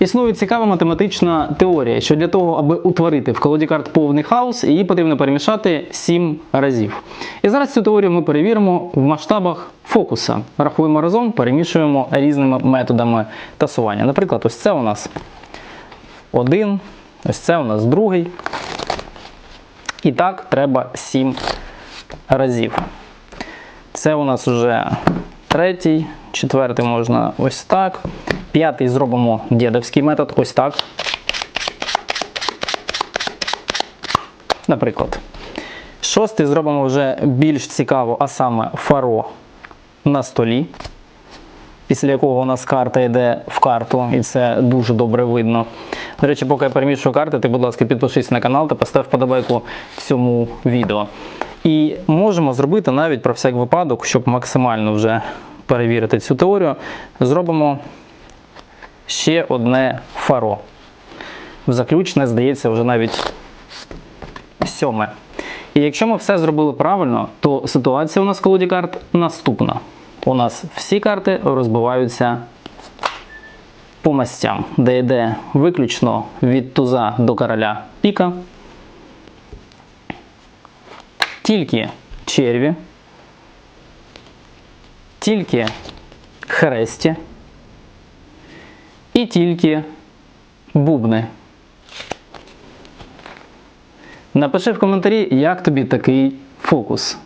Існує цікава математична теорія, що для того, аби утворити в колоді карт повний хаос, її потрібно перемішати 7 разів. І зараз цю теорію ми перевіримо в масштабах фокуса. Рахуємо разом, перемішуємо різними методами тасування. Наприклад, ось це у нас один, ось це у нас другий. І так треба 7 разів. Це у нас вже третій, четвертий можна ось так. П'ятий зробимо дєдовський метод, ось так. Наприклад. Шостий зробимо вже більш цікаво, а саме фаро на столі, після якого у нас карта йде в карту, і це дуже добре видно. До речі, поки я перемішую карти, ти, будь ласка, підпишись на канал та постав вподобайку цьому відео. І можемо зробити навіть про всяк випадок, щоб максимально вже перевірити цю теорію, зробимо ще одне фаро. В заключне, здається, вже навіть сьоме. І якщо ми все зробили правильно, то ситуація у нас в колоді карт наступна. У нас всі карти розбиваються по мастям, де йде виключно від туза до короля піка. Тільки черві, тільки хресті і тільки бубни. Напиши в коментарі, як тобі такий фокус.